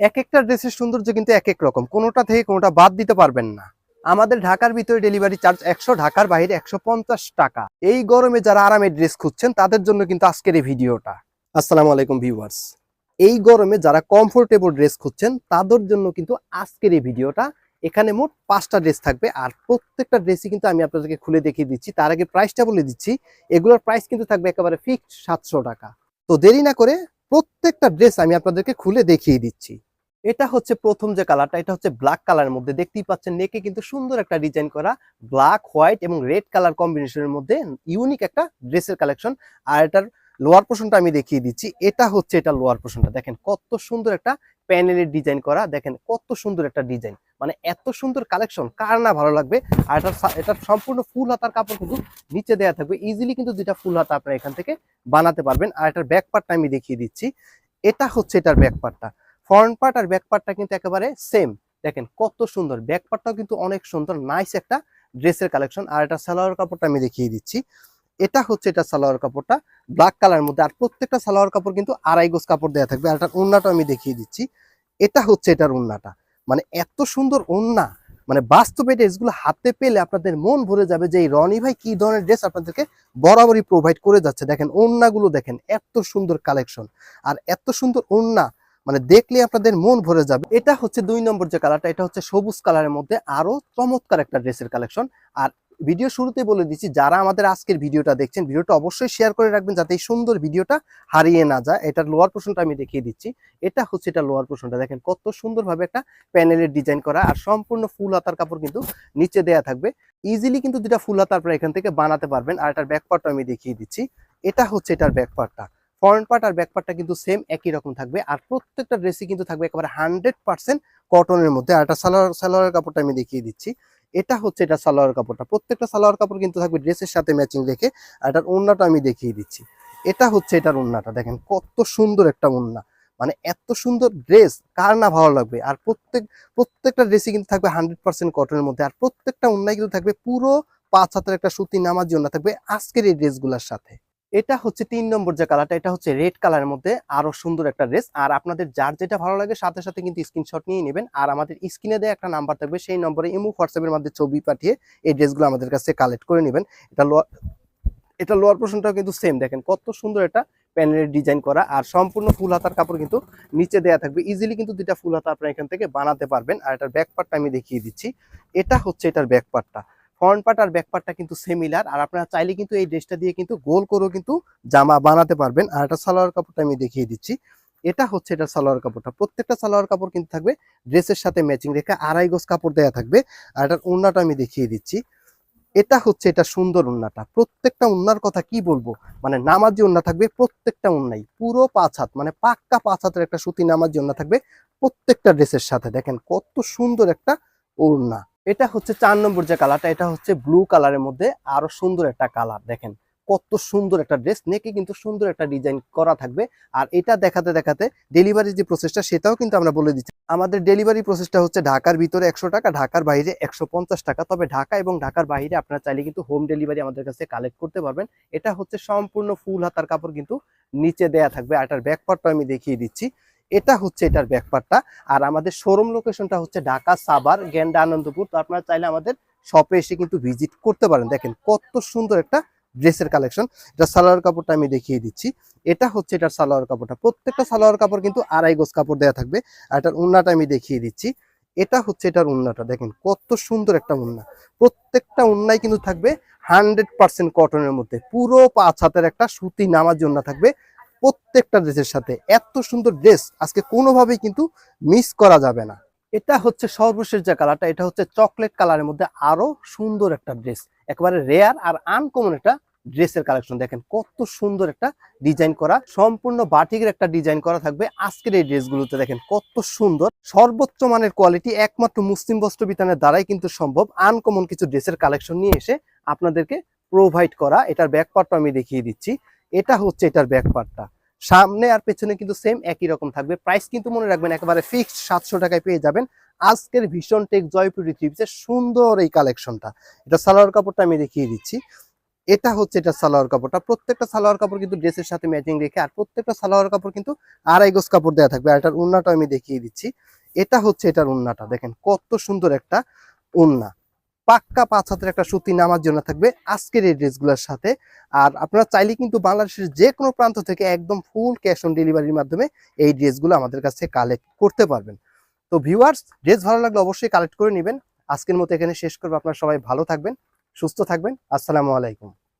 এক একটা ড্রেসের সৌন্দর্য কিন্তু এক এক রকম। কোনোটা থেকে কোনোটা বাদ দিতে পারবেন না। আমাদের ঢাকার ভিতরে ডেলিভারি চার্জ একশো, ঢাকার বাইরে একশো পঞ্চাশ টাকা। এই গরমে যারা আরামের ড্রেস খুঁজছেন, তাদের জন্য কিন্তু আজকের এই ভিডিওটা। আসসালামু আলাইকুম, ভিউয়ার্স। এই গরমে যারা কমফোর্টেবল ড্রেস খুঁজছেন, তাদের জন্য কিন্তু আজকের এই ভিডিওটা। এখানে মোট পাঁচটা ড্রেস থাকবে, আর প্রত্যেকটা ড্রেসই কিন্তু আমি আপনাদেরকে খুলে দেখিয়ে দিচ্ছি। তার আগে প্রাইসটা বলে দিচ্ছি। এগুলোর প্রাইস কিন্তু থাকবে একেবারে ফিক্সড সাতশো টাকা। তো দেরি না করে প্রত্যেকটা ড্রেস আমি আপনাদেরকে খুলে দেখিয়ে দিচ্ছি। এটা হচ্ছে প্রথম যে কালারটা, এটা হচ্ছে ব্ল্যাক কালারের মধ্যে। দেখতেই পাচ্ছেন নেকে কিন্তু সুন্দর একটা ডিজাইন করা ব্ল্যাক হোয়াইট এবং রেড কালার কম্বিনেশনের মধ্যে ইউনিক একটা ড্রেসের কালেকশন আর এটার লোয়ার পোর্শনটা আমি দেখিয়ে দিচ্ছি। এটা হচ্ছে এটা লোয়ার পোর্শনটা দেখেন কত সুন্দর একটা প্যানেলের ডিজাইন করা। দেখেন কত সুন্দর একটা ডিজাইন মানে এত সুন্দর কালেকশন কার না ভালো লাগবে? আর এটা এটা সম্পূর্ণ ফুল হাতার কাপড় কিন্তু নিচে দেওয়া থাকবে। ইজিলি কিন্তু যেটা ফুল হাতা আপনারা এখান থেকে বানাতে পারবেন। আর এটার ব্যাক পার্টটা আমি দেখিয়ে দিচ্ছি। এটা হচ্ছে এটার ব্যাক পার্টটা ফ্রন্ট পার্ট আর ব্যাক পার্টটা কিন্তু একেবারে সেম দেখেন কত সুন্দর। ব্যাক পার্টটাও কিন্তু অনেক সুন্দর। নাইস একটা ড্রেসের কালেকশন আর এটা সালোয়ার কাপড়টা আমি দেখিয়ে দিচ্ছি। এটা হচ্ছে এটা সালোয়ার কাপড়টা। ব্ল্যাক কালার মধ্যে আর প্রত্যেকটা সালোয়ার কাপড় কিন্তু আড়াই গোজ কাপড় দেওয়া থাকবে। আর এটার ওন্নাটা আমি দেখিয়ে দিচ্ছি। এটা হচ্ছে এটার ওন্নাটা। মানে এত সুন্দর ওন্না। মানে বাস্তবে ড্রেসগুলো হাতে পেলে আপনাদের মন ভরে যাবে যে, এই রনি ভাই কি ধরনের ড্রেস আপনাদেরকে বরাবরই প্রোভাইড করে যাচ্ছে? দেখেন ওন্নাগুলো দেখেন, এত সুন্দর কালেকশন আর এত সুন্দর ওন্না। মানে দেখলে আপনাদের মন ভরে যাবে। এটা হচ্ছে দুই নম্বর যে কালারটা এটা হচ্ছে সবুজ কালারের মধ্যে আরও চমৎকার একটা ড্রেসের কালেকশন আর ভিডিও শুরুতে বলে দিচ্ছি, যারা আমাদের আজকের ভিডিওটা দেখছেন, ভিডিওটা অবশ্যই শেয়ার করে রাখবেন যাতে এই সুন্দর ভিডিওটা হারিয়ে না যায়। এটার লোয়ার পোর্শনটা আমি দেখিয়ে দিচ্ছি। এটা হচ্ছে এটা লোয়ার পোর্শনটা দেখেন কত সুন্দরভাবে একটা প্যানেলের ডিজাইন করা, আর সম্পূর্ণ ফুল হাতার কাপড় কিন্তু নিচে দেয়া থাকবে। ইজিলি কিন্তু দুটা ফুল হাতা আপনারা এখান থেকে বানাতে পারবেন। আর এটার ব্যাক পার্টটা আমি দেখিয়ে দিচ্ছি। এটা হচ্ছে এটার ব্যাক পার্টটা ফ্রন্ট পার্ট আর ব্যাক পার্টটা কিন্তু সেম একই রকম থাকবে। আর প্রত্যেকটা ড্রেসই কিন্তু থাকবে একেবারে হান্ড্রেড পার্সেন্ট কটনের মধ্যে। আর একটা সালোয়ার, সালোয়ারের কাপড়টা আমি দেখিয়ে দিচ্ছি। এটা হচ্ছে এটা সালোয়ার কাপড়টা। প্রত্যেকটা সালোয়ার কাপড় কিন্তু থাকবে ড্রেসের সাথে ম্যাচিং রেখে। আর এটার ওন্নাটা আমি দেখিয়ে দিচ্ছি। এটা হচ্ছে এটার ওন্নাটা। দেখেন কত সুন্দর একটা ওন্না। মানে এত সুন্দর ড্রেস কার না ভালো লাগবে? আর প্রত্যেক, প্রত্যেকটা ড্রেসই কিন্তু থাকবে হান্ড্রেড পার্সেন্ট কটনের মধ্যে। আর প্রত্যেকটা ওন্নায় কিন্তু থাকবে পুরো পাঁচ হাতের একটা সুতি নামার জন্য থাকবে আজকের এই ড্রেসগুলোর সাথে। এটা হচ্ছে তিন নম্বর যে কালারটা এটা হচ্ছে রেড কালারের মধ্যে আরও সুন্দর একটা ড্রেস আর আপনাদের যার যেটা ভালো লাগে, সাথে সাথে কিন্তু স্ক্রিনশট নিয়ে নেবেন। আর আমাদের স্ক্রিনে দেওয়া একটা নাম্বার থাকবে, সেই নম্বরে ইমো, হোয়াটসঅ্যাপের মধ্যে ছবি পাঠিয়ে এই ড্রেসগুলো আমাদের কাছে কালেক্ট করে নেবেন। এটা লোয়ার এটা লোয়ার পোর্শনটাও কিন্তু সেম দেখেন কত সুন্দর একটা প্যানেলের ডিজাইন করা। আর সম্পূর্ণ ফুল হাতার কাপড় কিন্তু নিচে দেওয়া থাকবে। ইজিলি কিন্তু দুইটা ফুল হাতা আপনারা এখান থেকে বানাতে পারবেন। আর এটার ব্যাক পার্টটা আমি দেখিয়ে দিচ্ছি। এটা হচ্ছে এটার ব্যাক পার্টটা ফ্রন্ট পার্ট আর ব্যাক পার্টটা কিন্তু সিমিলার আর আপনারা চাইলে কিন্তু এই ড্রেসটা দিয়ে কিন্তু গোল করেও কিন্তু জামা বানাতে পারবেন। আর এটা সালোয়ার কাপড়টা আমি দেখিয়ে দিচ্ছি। এটা হচ্ছে এটা সালোয়ার কাপড়টা। প্রত্যেকটা সালোয়ার কাপড় কিন্তু থাকবে ড্রেসের সাথে ম্যাচিং রেখে আড়াই গোজ কাপড় দেওয়া থাকবে। আর এটার উন্নাটা আমি দেখিয়ে দিচ্ছি। এটা হচ্ছে এটা সুন্দর উন্নাটা প্রত্যেকটা উন্নার কথা কি বলব? মানে নামাজি উন্না থাকবে প্রত্যেকটা উন্নাই পুরো পাঁচ হাত মানে পাক্কা পাঁচ হাতের একটা সুতি নামাজি উন্না থাকবে প্রত্যেকটা ড্রেসের সাথে। দেখেন কত সুন্দর একটা ওড়না। এটা হচ্ছে চার নম্বর যে কালারটা, এটা হচ্ছে ব্লু কালারের মধ্যে আরও সুন্দর একটা কালার দেখেন। কত সুন্দর একটা ড্রেস নেকে কিন্তু সুন্দর একটা ডিজাইন করা থাকবে। আর এটা দেখাতে দেখাতে ডেলিভারি যে প্রসেসটা সেটাও কিন্তু আমরা বলে দিচ্ছি। আমাদের ডেলিভারি প্রসেসটা হচ্ছে ঢাকার ভিতরে একশো টাকা, ঢাকার বাইরে একশো পঞ্চাশ টাকা। তবে ঢাকা এবং ঢাকার বাইরে আপনারা চাইলে কিন্তু হোম ডেলিভারি আমাদের কাছে কালেক্ট করতে পারবেন। এটা হচ্ছে সম্পূর্ণ ফুল হাতার কাপড় কিন্তু নিচে দেয়া থাকবে। আর এটার ব্যাক পার্টটা আমি দেখিয়ে দিচ্ছি। এটা হচ্ছে এটার ব্যাক পার্টটা আর আমাদের শোরুম লোকেশনটা হচ্ছে ঢাকা সাবার গেন্ডা আনন্দপুর। তো আপনারা চাইলে আমাদের শপে এসে কিন্তু ভিজিট করতে পারেন। দেখেন কত সুন্দর একটা ড্রেসের কালেকশন এটা সালোয়ার কাপড়টা আমি দেখিয়ে দিচ্ছি। এটা হচ্ছে এটার সালোয়ার কাপড়টা। প্রত্যেকটা সালোয়ার কাপড় কিন্তু আড়াই গোজ কাপড় দেওয়া থাকবে। আর এটার উন্নাটা আমি দেখিয়ে দিচ্ছি। এটা হচ্ছে এটার উন্নাটা। দেখেন কত সুন্দর একটা উন্না। প্রত্যেকটা উন্নায় কিন্তু থাকবে হান্ড্রেড পার্সেন্ট কটনের মধ্যে। পুরো পাঁচ হাতের একটা সুতি নামার জন্য থাকবে। প্রত্যেকটা ড্রেসের সাথে এত সুন্দর ড্রেস আজকে কোনোভাবেই কিন্তু মিস করা যাবে না। এটা হচ্ছে সর্বশেষ যে কালারটা, এটা হচ্ছে চকলেট কালারের মধ্যে আরও সুন্দর একটা ড্রেস। একেবারে রেয়ার আর আনকমন একটা ড্রেসের কালেকশন দেখেন কত সুন্দর একটা ডিজাইন করা, সম্পূর্ণ বাটিকের একটা ডিজাইন করা থাকবে আজকের এই ড্রেসগুলোতে। দেখেন কত সুন্দর, সর্বোচ্চ মানের কোয়ালিটি একমাত্র মুসলিম বস্ত্র বিতানের দ্বারাই কিন্তু সম্ভব আনকমন কিছু ড্রেসের কালেকশন নিয়ে এসে আপনাদেরকে প্রোভাইড করা। এটার ব্যাক পার্টটা আমি দেখিয়ে দিচ্ছি। এটা হচ্ছে এটার ব্যাক পার্টটা সামনে আর পেছনে কিন্তু সেম একই রকম থাকবে। প্রাইস কিন্তু মনে রাখবেন একেবারে ফিক্সড সাতশো টাকায় পেয়ে যাবেন। আজকের ভীষণ টেক জয়পুর রিট্রিভসের সুন্দর এই কালেকশনটা এটা সালোয়ার কাপড়টা আমি দেখিয়ে দিচ্ছি। এটা হচ্ছে এটা সালোয়ার কাপড়টা। প্রত্যেকটা সালোয়ার কাপড় কিন্তু ড্রেসের সাথে ম্যাচিং রেখে আর প্রত্যেকটা সালোয়ার কাপড় কিন্তু আড়াই গজ কাপড় দেওয়া থাকবে। আর এটার উন্নাটা আমি দেখিয়ে দিচ্ছি। এটা হচ্ছে এটার উন্নাটা। দেখেন কত সুন্দর একটা উন্না। পাক্কা পাঁচ হাতের একটা সুতি নামার জন্য থাকবে আজকের এই ড্রেসগুলোর সাথে। আর আপনারা চাইলে কিন্তু বাংলাদেশের যে কোনো প্রান্ত থেকে একদম ফুল ক্যাশ অন ডেলিভারির মাধ্যমে এই ড্রেসগুলো আমাদের কাছে কালেক্ট করতে পারবেন। তো ভিউয়ার্স ড্রেস ভালো লাগলে অবশ্যই কালেক্ট করে নেবেন। আজকের মতো এখানে শেষ করব। আপনারা সবাই ভালো থাকবেন, সুস্থ থাকবেন। আসসালামু আলাইকুম।